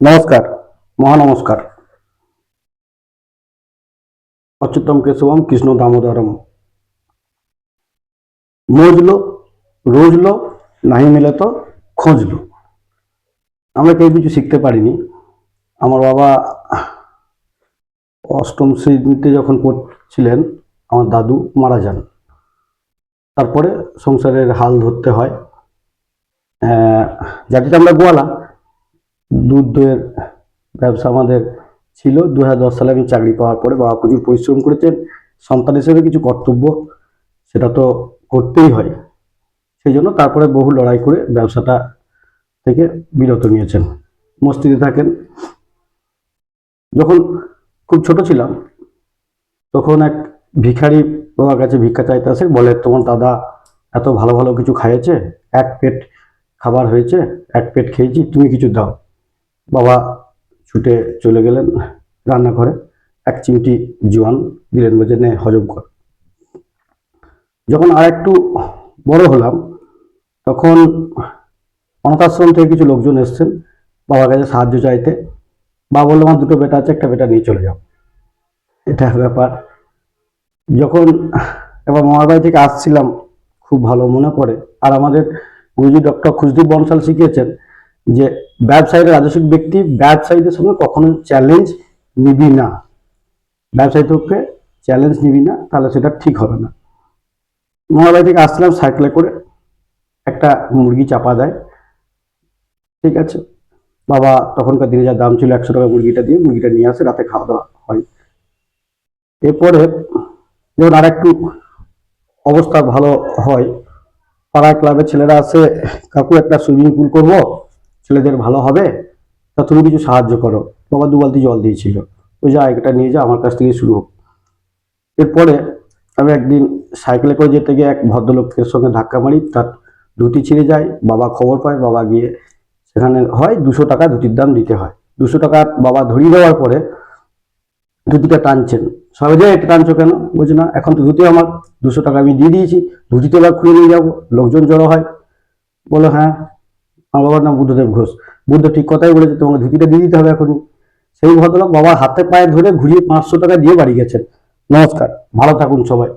নমস্কার, মহানমস্কার। অচ্যুতম কেশবম কৃষ্ণ দামোদরম। মজলো, রোজলো, নাহি মিলে তো খোঁজলো। আমরা কেউ কিছু শিখতে পারিনি। আমার বাবা অষ্টম শ্রেণীতে যখন পড়ছিলেন, আমার দাদু মারা যান। তারপরে সংসারের হাল ধরতে হয়। জাতিতে আমরা গোয়ালা দুধ দইয়ের ব্যবসা আমাদের ছিল। দু হাজার দশ সালে আমি চাকরি পাওয়ার পরে বাবা প্রচুর পরিশ্রম করেছেন। সন্তান হিসেবে কিছু কর্তব্য সেটা তো করতেই হয়। সেই জন্য তারপরে বহু লড়াই করে ব্যবসাটা থেকে বিরত নিয়েছেন। মস্তিতে থাকেন। যখন খুব ছোট ছিলাম, তখন এক ভিখারি বাবার কাছে ভিক্ষা চাইতে আসে, বলে, তোমার দাদা এত ভালো ভালো কিছু খাইয়েছে? এক পেট খাবার হয়েছে, এক পেট খেয়েছি, তুমি কিছু দাও। বাবা ছুটে চলে গেলেন রান্নাঘরে। এক চিমটি জোয়ান দিলেন বলছে নে হজম কর। যখন আর একটু বড় হলাম, তখন অনাথাশ্রম থেকে কিছু লোকজন এসছেন বাবার কাছে সাহায্য চাইতে। বাবা বলল আমার দুটো বেটা আছে, একটা বেটা নিয়ে চলে যাও। এটা ব্যাপার। যখন এবার মামার বাড়ি থেকে আসছিলাম, খুব ভালো মনে পড়ে। আর আমাদের গুরুজি ডক্টর খুশদীপ বনসাল শিখিয়েছেন যে ব্যবসায়ীরা রাজস্বিক ব্যক্তি, ব্যবসায়ীদের সঙ্গে কখনো চ্যালেঞ্জ নিবি না। ব্যবসায়ী ব্যবসায়ীদেরকে চ্যালেঞ্জ নিবি না, তাহলে সেটা ঠিক হবে না। মহালয় থেকে আসছিলাম, সাইকেলে করে একটা মুরগি চাপা দেয়। ঠিক আছে? বাবা তখনকার দিনে যা দাম ছিল একশো টাকা মুরগিটা দিয়ে মুরগিটা নিয়ে আসে, রাতে খাওয়া দাওয়া হয়। এরপরে যখন আর একটু অবস্থা ভালো হয় পাড়ায় ক্লাবের ছেলেরা আসে, কাকু একটা সুইমিং পুল করব? ছেলেদের ভালো হবে, তা তুমি কিছু সাহায্য করো। বাবা দু বালতি জল দিয়েছিল। ওই যা এটা নিয়ে যা আমার কাছ থেকে শুরু হোক। এরপরে আমি একদিন সাইকেলে করে যেতে গিয়ে এক ভদ্রলোকের সঙ্গে ধাক্কা মারি, তার ধুতি ছিঁড়ে যায়, বাবা খবর পায়, বাবা গিয়ে সেখানে হয় দুশো টাকা ধুতির দাম দিতে হয়। দুশো টাকা বাবা ধরিয়ে দেওয়ার পরে ধুতিটা টানছেন। সবাই যে এটা টানছো কেন? বলছে, না, এখন তো ধুতি আমার, দুশো টাকা আমি দিয়ে দিয়েছি ধুতি তো এবার খুলে নিয়ে যাব। লোকজন জড়ো হয়। বলো হ্যাঁ আমার বাবার নাম বুদ্ধদেব ঘোষ। বুদ্ধ ঠিক কথাই বলেছে, তোমাকে ধুতিটা দিয়ে দিতে হবে এখনই। সেই ভদ্রলোক বাবার হাতে পায়ে ধরে ঘুরিয়ে পাঁচশো টাকা দিয়ে বাড়ি গেছেন। নমস্কার, ভালো থাকুন সবাই।